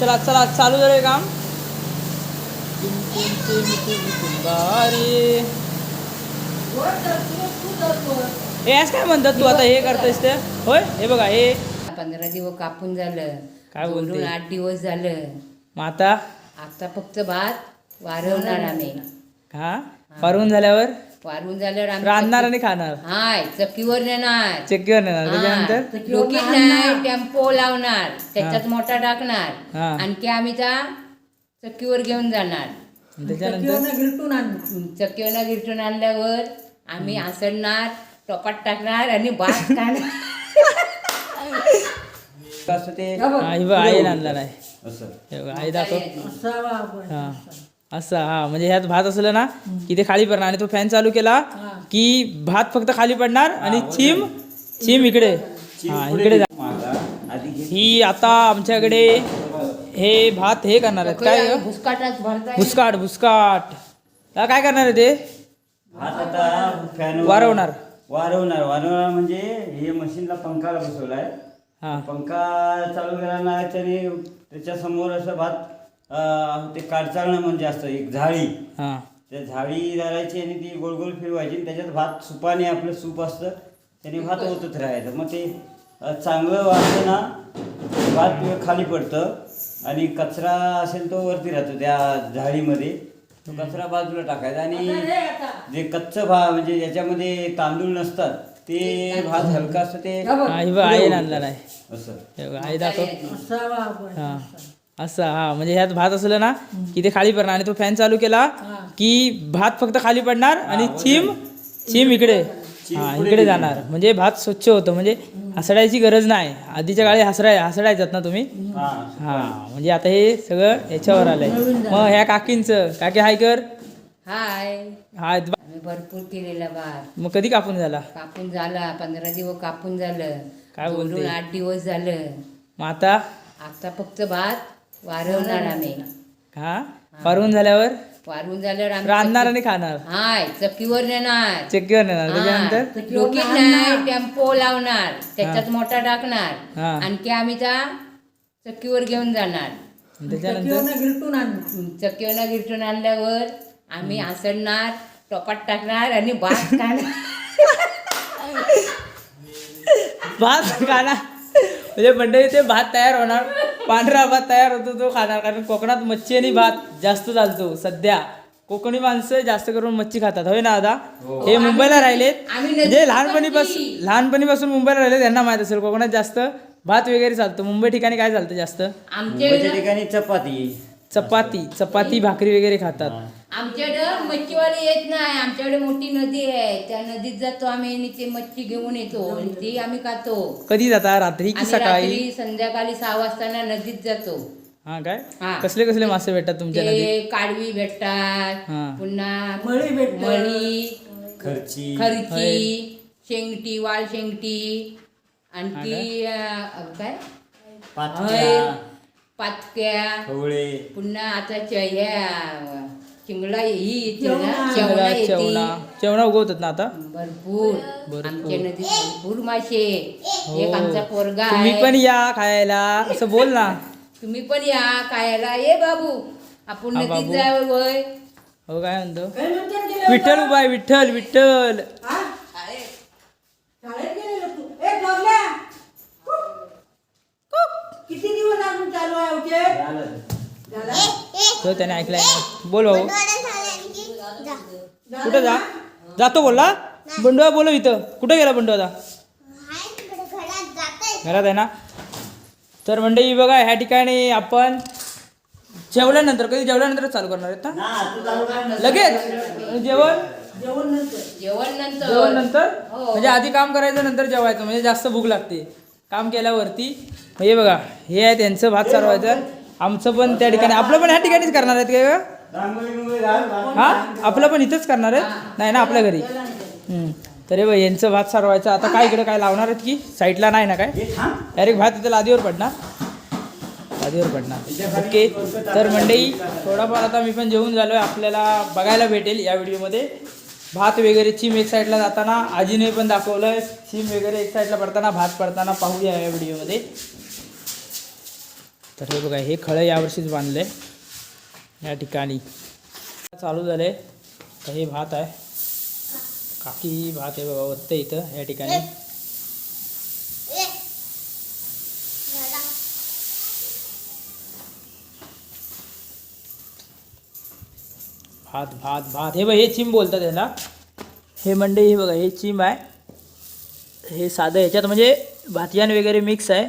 चला चला चालू झालंय काम. हे आज काय म्हणतात तू आता? हे करतोयस ते? होय? हे बघा हे. पंधरा दिवस कापून झालं. काय बोलते? जोडून आठ दिवस झालं. मग आता? आता फक्त भात वारवणार आम्ही. हा पारवून झाल्यावर? वारवून झाल्यावर आम्ही रांधणार आणि खाणार. हाय चक्कीवर नेणार. चक्कीवर नेणार त्याच्यानंतर? लोकीत नाही टेम्पो लावणार त्याच्यात मोठा टाकणार. हा. आणखी आम्ही त्या चक्कीवर घेऊन जाणार. त्याच्यानंतर? चक्कीवर गिरटून आणल्यावर आम्ही आसडणार टोपात टाकणार आणि भात खाणार. असं ते हा, ही बघ. आई आणला नाही असं. हे बघ, आई दाखव. हा. असं हा म्हणजे ह्यात भात असलं ना की ते खाली पडणार. आणि तो फॅन चालू केला की भात फक्त खाली पडणार आणि चिम चिम इकडे. हा इकडे जा. माझा. आधी घे. ही आता आमच्याकडे हे भात हे करणार आहेत. काय भुसकाट भुसकाट. काय करणार आहे ते? भात आता फॅन वारवणार. वारवणार. वारवणार म्हणजे हे मशीनला पंखाला बसवलाय. हा. पंखा चालू केला नाही तरी त्याच्यासमोर असं भात अं, ते काढचाळणं म्हणजे असतं एक झाळी. हा. त्या झाडी धरायची आणि ती गोल गोल फिरवायची आणि त्याच्यात भात सुपाने आपलं सूप असतं त्याने भात ओतत राहायचं. मग ते अं, चांगलं वाटतं ना भात खाली पडतं आणि कचरा असेल तो वरती राहतो त्या झाडीमध्ये तो कचरा बाजूला टाकायचा आणि जे कच्चं भात म्हणजे ज्याच्यामध्ये तांदूळ नसतात ते भात हलका असतं ते हा ही बघ असं. हे बघ, आई दाखव. हा. असं हा म्हणजे ह्यात भात असलं ना की ते खाली पडणार आणि तो फॅन चालू केला की भात फक्त खाली पडणार आणि चिम चिम इकडे. हा इकडे जाणार. म्हणजे भात स्वच्छ होतं म्हणजे हसडायची गरज नाही. आधीच्या काळी हसराय हसडायचात ना तुम्ही? हा हा म्हणजे आता हे सगळं याच्यावर आलंय. मग ह्या काकींचं काकी हाय कर. हाय. हा आम्ही भरपूर केलेला भात. मग कधी कापून झाला? कापून झाला पंधरा दिवस कापून झालं. काय बोलते? जोडून आठ दिवस झालं. मग आता? आता फक्त भात वारवणार आम्ही. हा? पारवून झाल्यावर? वारवून झाल्यावर आम्ही रांधणार आणि खाणार. हाय चक्कीवर नेणार. चक्कीवर नेणार त्याच्यानंतर? नाही टेम्पो लावणार त्याच्यात मोठा टाकणार. आणखी आम्ही त्या चक्कीवर घेऊन जाणार. त्याच्यानंतर? चक्कीवर गिरटून आणल्यावर आम्ही आसडणार टोपात टाकणार आणि भात खाणार. भात खाणार. म्हणजे मंडळी ते भात तयार होणार. पांढरा भात तयार होतो तो खाणार. कारण कोकणात मच्छी आणि भात जास्त चालतो. सध्या कोकणी माणसं जास्त करून मच्छी खातात. होय ना दादा? हे. मुंबईला राहिलेत. म्हणजे लहानपणीपासून. लहानपणीपासून मुंबईला राहिले त्यांना माहीत असेल कोकणात जास्त भात वगैरे चालतो. मुंबई ठिकाणी काय चालतं जास्त? ठिकाणी चपाती. चपाती चपाती भाकरी वगैरे खातात. आमच्याकडं मच्छीवाले येत नाही. आमच्याकडे मोठी नदी आहे. त्या नदीत जातो आम्ही आणि ते मच्छी घेऊन येतो आणि ती आम्ही खातो. कधी जाता? रात्री की आम्ही सकाळी? रात्री संध्याकाळी सहा वाजताना नदीत जातो. हा काय? हा. कसले कसले मासे भेटतात तुमच्या नदीत? ते काडवी भेटतात. हा. पुन्हा मळी खर्ची. खरची शेंगटी वाल शेंगटी. आणखी अं, काय? पातक्या. हय, पातक्या. खवळे. पुन्हा आता च- ह्या ही चेवणा चेवणा येते. चेवणा चेवणा उगवतात ना आता? भरपूर. आमच्या नदीत भरपूर मासे. एक आमचा पोरगा हो. तुम्ही आहे. पण या खायला. असं बोल ना. तुम्ही पण या खायला. ये बाबू आपण हा, नदीत बाबू. जाय वय हो काय म्हणतो? विठ्ठल उभा आहे विठ्ठल विठ्ठल. किती दिवस अजून चालू आहे झालं. तो त्याने ऐकलंय ना. बोल भाऊ कुठं जा? जातो बोलला? बंडुआ बोलव इथं. कुठं गेला बंडू आता? घरात आहे ना? तर मंडळी बघा ह्या ठिकाणी आपण जेवल्यानंतर कधी जेवल्यानंतर चालू करणार आहेत लगेच? जेवण? जेवण नंतर? जेवण नंतर जेवण नंतर म्हणजे आधी काम करायचं नंतर जेवायचं. म्हणजे जास्त भूक लागते. काम केल्यावरती. हे बघा हे आहे त्यांचं भात चालवायचं आमचं पण त्या ठिकाणी आपलं पण ह्या ठिकाणीच करणार आहेत काय. हा? आपलं पण इथंच करणार आहेत? नाही ना आपल्या घरी. तर हे बघ यांचं भात सारवायचं. आता काय इकडे काय लावणार आहेत की? साईडला नाही ना काय? हे. डायरेक्ट भात इथं लादीवर पडणार. लादीवर पडणार. ओके. तर मंडई थोडाफार आता मी पण जेवून झालो आहे आपल्याला बघायला भेटेल या व्हिडिओमध्ये. भात वगैरे चिम एक साईडला जाताना आजीने पण दाखवलं चिम वगैरे एक साईडला पडताना भात पडताना पाहूया या व्हिडिओमध्ये. तर हे बघा हे खळं यावर्षीच बांधले या ठिकाणी. चालू झाले. तर हे भात आहे. काकी भात आहे बघा वत्त इथं या ठिकाणी. भात भात भात. हे बघ हे चिम बोलतात याला हे मंडई हे बघा हे चिम आहे. हे साधं ह्याच्यात म्हणजे भातियान वगैरे मिक्स आहे.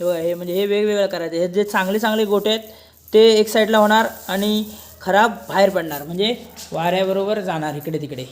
हे बघा हे म्हणजे हे वेगवेगळं करायचं. हे जे चांगले चांगले गोटे आहेत ते एक साईडला होणार आणि खराब बाहेर पडणार. म्हणजे वाऱ्याबरोबर जाणार इकडे तिकडे.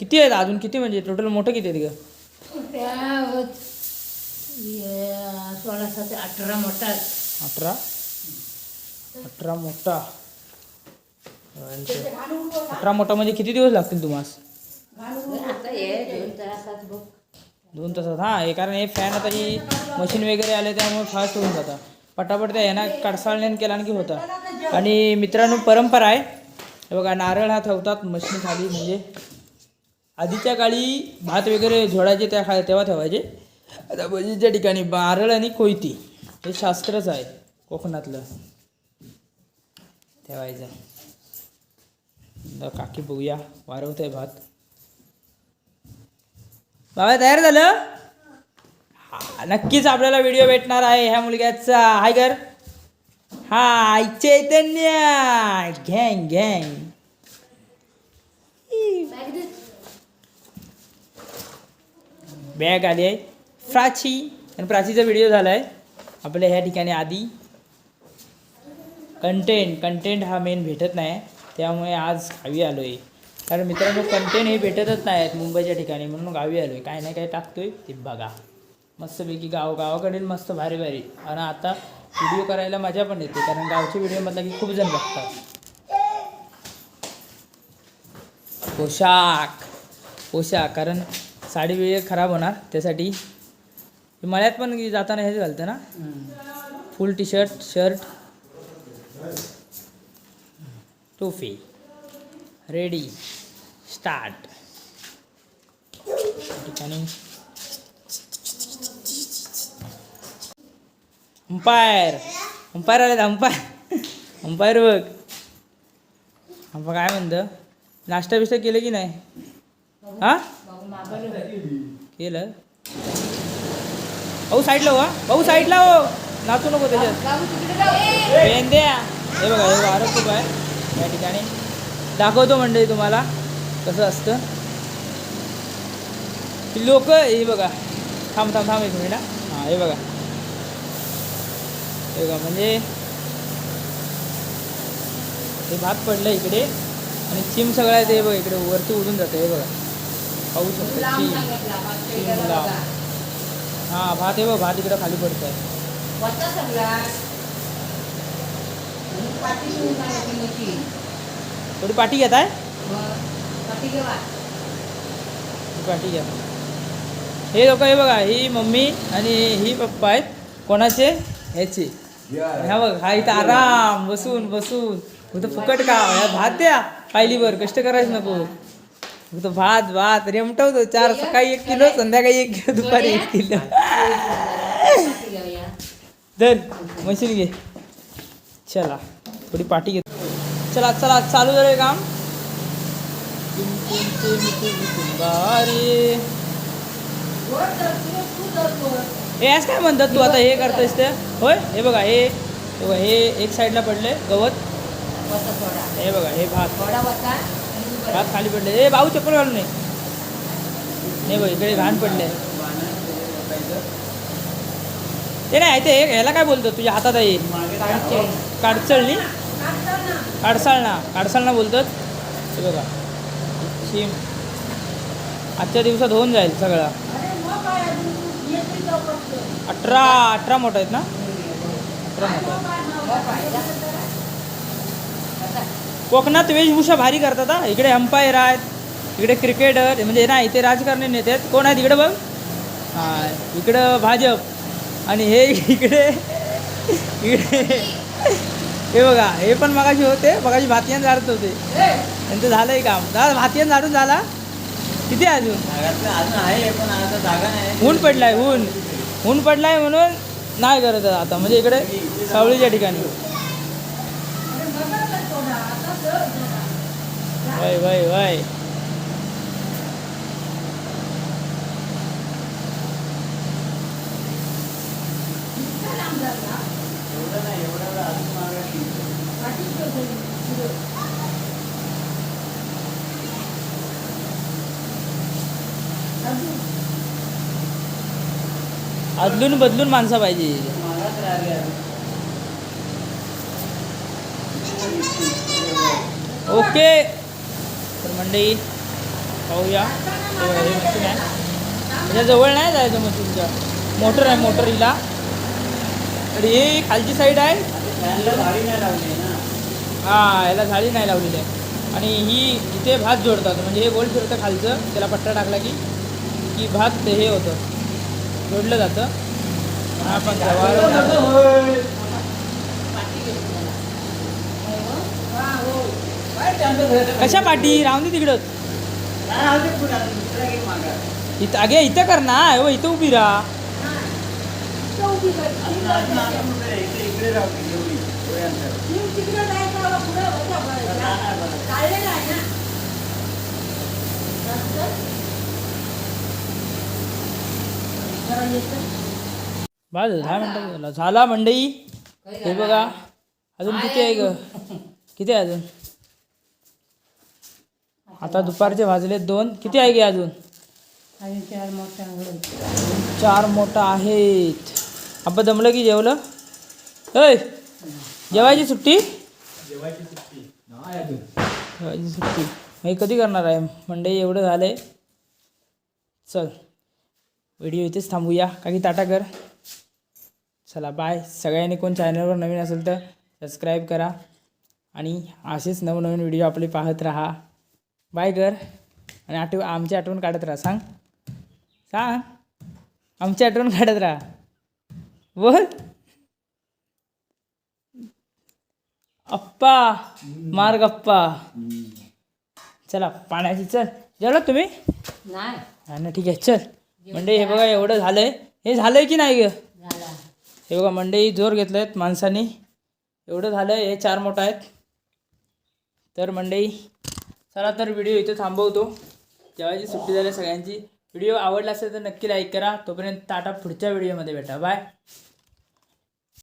किती आहेत अजून? किती म्हणजे? टोटल मोठं किती आहेत ग सोळा सात अठरा मोठा अठरा? अठरा मोठा. अठरा मोठा म्हणजे किती दिवस लागतील तुम्हाला? दोन तासात. हां हे कारण हे फॅन आता ही मशीन वगैरे आले त्यामुळे फास्ट होऊन जातं. पटापट त्या ह्यांना कडसाळण्यान केला की होता. आणि मित्रांनो परंपरा आहे. हे बघा नारळ हा ठेवतात मशीन खाली म्हणजे आधीच्या काळी भात वगैरे झोडायचे त्या खा तेव्हा ठेवायचे. आता बजीच्या ठिकाणी नारळ आणि कोयती हे शास्त्रच आहे कोकणातलं. ठेवायचं. काकी बघूया वारवत आहे भात. बाबा तयार झालं? नक्कीच आपल्याला व्हिडिओ भेटणार आहे ह्या मुलग्याचा. हाय कर. हाय चैतन्य. घॅंग घँग बॅग आली आहे. प्राची. आणि प्राचीचा व्हिडिओ झाला आहे आपल्या ह्या ठिकाणी आधी. कंटेंट कंटेंट हा मेन भेटत नाही. त्यामुळे आज खावी आलो आहे कारण मित्रांनो कंटेंट हे भेटतच नाही आहेत मुंबईच्या ठिकाणी. म्हणून गावी आलो आहे काय नाही काय टाकतोय ते बघा. मस्तपैकी गाव गावाकडील मस्त भारी भारी. आणि आता व्हिडिओ करायला मजा पण येते कारण गावचे व्हिडिओ म्हटलं की खूप जण बघतात. पोशाख पोशाख. कारण साडी वेळ खराब होणार त्यासाठी मळ्यात पण जाताना हेच घालतं ना? Full T shirt shirt toffee ready start. ठिकाणी. अंपायर अंपायर आले अंपायर. अंपायर बघ. अंपा काय म्हणतं? नाश्ता बिष्टा केलं की नाही? हा? केलं. भाऊ साईडला हो. भाऊ साईडला हो. नाचू नको त्याच्यात! पेन द्या हे बघा हे वारं खूप आहे. या ठिकाणी. दाखवतो मंडळी तुम्हाला कसं असतं. लोक हे बघा. थांब थांब थांब एक मिनिट हा. हां बघा. हे बघा म्हणजे हे भात पडलं इकडे आणि चिम सगळं आहे ते बघा इकडे वरती उडून जातं हे बघा. पाहू शकतो चिम. बघा. हां भात हे बघ भात इकडे खाली पडत आहे थोडी पाठी घेत आहे पाठी घ्या. हे लोक हे बघा ही मम्मी आणि ही पप्पा आहेत. कोणाचे? ह्याचे ह्या बघ हा इथं आराम बसून बसून. फक्त फुकट का? ह्या भात द्या पायलीवर कष्ट करायचं नको. फक्त भात भात रेमटवतो. चार सकाळी एक किलो संध्याकाळी एक किलो दुपारी एक किलो. धर मशीन घे. चला थोडी पाठी घे चला चला चालू झालं काम. हे असं काय म्हणतात तू आता? हे करतोयस ते? होय? हे बघा हे हे बघा, हे एक साईडला पडले गवत. हे बघा हे भात. भात खाली पडले हे भाऊ चप्पल घालून नाही हे बघ इकडे घाण पडले ते नाही ते ह्याला काय बोलतो? तुझ्या हातात आहे. काढते. काडचळणी काडसाळणा काडसाळणा बोलतात हे बघा. शिम. आजच्या दिवसात होऊन जाईल सगळा. अठरा अठरा मोठा आहेत ना? अठरा मोठा. कोकणात वेशभूषा भारी करतात हा. इकडे अंपायर आहेत इकडे क्रिकेटर म्हणजे ना इथे राजकारणी नेते आहेत. कोण आहेत इकडे बघ? हां इकडं भाजप. आणि हे इकडे इकडे हे बघा हे पण मगाशी होते मगाशी भातियान झाडत होते. त्यांचं झालंय काम. दादा भातियान झाडून झाला? किती आहे अजून? अजून आहे पण आता जागा नाही. ऊन पडलाय ऊन. ऊन पडलाय म्हणून नाही करत आता म्हणजे इकडे सावळीच्या ठिकाणी. वय वय वय. एवढं नाही एवढं. अदलून बदलून माणसं पाहिजे. ओके. तर मंडई पाहूया. हे मशीन आहे. त्याच्याजवळ नाही जायचं मशीनच्या मोटर आहे मोटर हिला तर खालची साईड आहे. हा याला झाडी नाही लावलेली आहे. आणि ही इथे भात जोडतात. म्हणजे हे गोल फिरतं खालचं त्याला पट्टा टाकला की की भात ते हे होतं. जोडलं जातं. हा आपण जवाहर कशा पाठी राहून दे तिकडं. इथं अगे इथं कर ना. हो इथं उभी राहा बस दहा मिनटं झाला. झाला मंडई? हे बघा. अजून किती आहे ग? किती आहे अजून? आता दुपारचे भाजले दोन. किती आहे गे अजून? चार मोठा आहेत. आपण दमलं की जेवलं? होय जेवायची सुट्टी? जेवायची सुट्टी. हे कधी करणार आहे? मंडई एवढं झालंय. चल. व्हिडिओ इथेच थांबूया. काही टाटा कर. चला बाय सगळ्यांनी कोण चॅनलवर नवीन असेल तर सबस्क्राईब करा. आणि असेच नवनवीन व्हिडिओ आपले पाहत राहा. बाय कर. आणि आठव आमची आठवण काढत राहा. सांग. सांग. आमची आठवण काढत राहा. बोल. अप्पा मार गप्पा चला पाण्याची चल. जेवलात तुम्ही? नाही. हा ना ठीक आहे चल. म्हणजे हे बघा एवढं झालंय. हे झालंय की नाही ग? हे बघा मंडई जोर घेतलं आहेत माणसांनी. एवढं झालं हे चार मोठं आहेत. तर मंडई चला तर व्हिडिओ इथे थांबवतो. जेव्हाची सुट्टी झाली सगळ्यांची. व्हिडिओ आवडला असेल तर नक्की लाईक करा. तोपर्यंत टाटा पुढच्या व्हिडिओमध्ये भेटा. बाय.